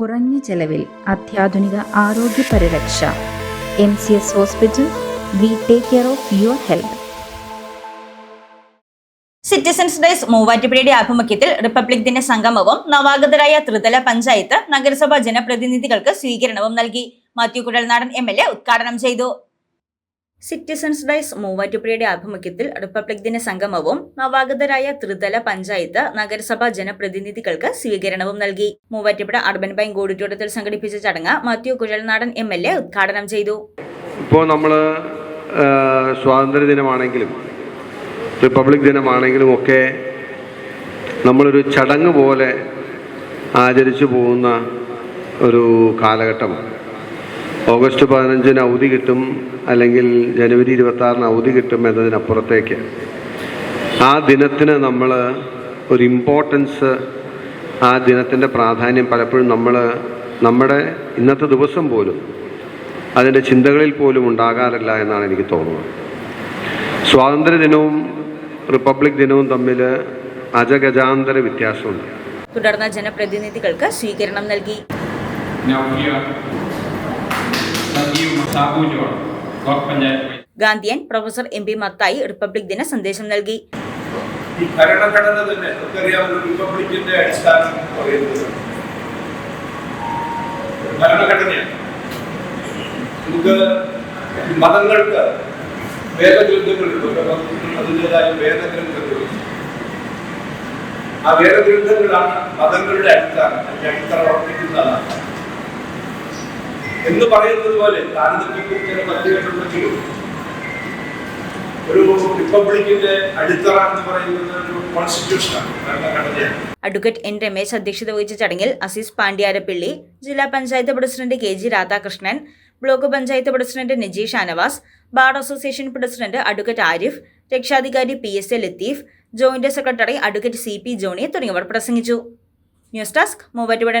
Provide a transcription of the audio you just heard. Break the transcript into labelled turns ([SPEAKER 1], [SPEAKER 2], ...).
[SPEAKER 1] കുറഞ്ഞ ചെലവിൽ അത്യാധുനിക ആരോഗ്യ പരിരക്ഷ. M C S hospital we take care of your health.
[SPEAKER 2] Citizens days മൂവാറ്റുപുഴയുടെ ആഭിമുഖ്യത്തിൽ റിപ്പബ്ലിക് ദിന സംഗമവും നവാഗതരായ ത്രിതല പഞ്ചായത്ത് നഗരസഭാ ജനപ്രതിനിധികൾക്ക് സ്വീകരണവും നൽകി. Mathew Kuzhalnadan M L A ഉദ്ഘാടനം ചെയ്തു. സിറ്റിസൺസ് ഡൈസ് മൂവാറ്റുപുഴയുടെ ആഭിമുഖ്യത്തിൽ റിപ്പബ്ലിക് ദിന സംഗമവും നവാഗതരായ ത്രിതല പഞ്ചായത്ത് നഗരസഭാ ജനപ്രതിനിധികൾക്ക് സ്വീകരണവും നൽകി. മൂവാറ്റുപുഴ അർബൻ ബാങ്ക് ഓഡിറ്റോറിയത്തിൽ സംഘടിപ്പിച്ച ചടങ്ങ് Mathew Kuzhalnadan M L A ഉദ്ഘാടനം ചെയ്തു.
[SPEAKER 3] ഇപ്പോൾ നമ്മൾ സ്വാതന്ത്ര്യ ദിനമാണെങ്കിലും റിപ്പബ്ലിക് ദിനമാണെങ്കിലും ഒക്കെ നമ്മളൊരു ചടങ്ങ് പോലെ ആചരിച്ചു പോകുന്ന ഒരു കാലഘട്ടമാണ്. ഓഗസ്റ്റ് പതിനഞ്ചിന് അവധി കിട്ടും അല്ലെങ്കിൽ ജനുവരി ഇരുപത്തി ആറിന് അവധി കിട്ടും എന്നതിനപ്പുറത്തേക്ക്. ആ ദിനത്തിന് നമ്മൾ ഒരു ഇമ്പോർട്ടൻസ് ആ ദിനത്തിന്റെ പ്രാധാന്യം പലപ്പോഴും നമ്മൾ നമ്മുടെ ഇന്നത്തെ ദിവസം പോലും അതിന്റെ ചിന്തകളിൽ പോലും ഉണ്ടാകാറില്ല എന്നാണ് എനിക്ക് തോന്നുന്നത്. സ്വാതന്ത്ര്യ ദിനവും റിപ്പബ്ലിക് ദിനവും തമ്മിൽ അജഗജാന്തര വ്യത്യാസമുണ്ട്.
[SPEAKER 2] തുടർന്ന് ജനപ്രതിനിധികൾക്ക് സ്വീകരണം നൽകി.
[SPEAKER 4] Sabu John block panchayat
[SPEAKER 2] Gandhian professor M P Mathai republic ദിന സന്ദേശം നൽകി.
[SPEAKER 5] ഈ ഭരണഘടന തന്നെ നമുക്കറിയാവുന്ന റിപ്പബ്ലിക്കിന്റെ അടിസ്ഥാനം പറയുന്നത് ഭരണഘടനയാണ്. നമുക്ക് മതങ്ങൾക്ക് വേദഗ്രന്ഥങ്ങളുണ്ട്. അതിന്റെതായ വേദഗ്രന്ഥങ്ങളുണ്ട്. ആ വേദഗ്രന്ഥങ്ങളാണ് മതങ്ങളുടെ അടിസ്ഥാനം അതിന്റെ അടിത്തറ എന്ന് പറയുന്നത് പോലെ താരതമ്യത്തിൽ ചില ഒരു റിപ്പബ്ലിക്കിന്റെ അടിത്തറ എന്ന് ഒരു കോൺസ്റ്റിറ്റ്യൂഷനാണ്
[SPEAKER 2] അഡ്വക്കേറ്റ് എൻ രമേശ് അധ്യക്ഷത വഹിച്ച ചടങ്ങിൽ അസീസ് പാണ്ഡ്യാരപ്പിള്ളി ജില്ലാ panchayat president K G Radhakrishnan block panchayat president Najeesh Shanavas bar association president advocate Arif രക്ഷാധികാരി P S A Latheef joint secretary advocate C P Johnny തുടങ്ങിയവർ പ്രസംഗിച്ചു. News desk Muvattupuzha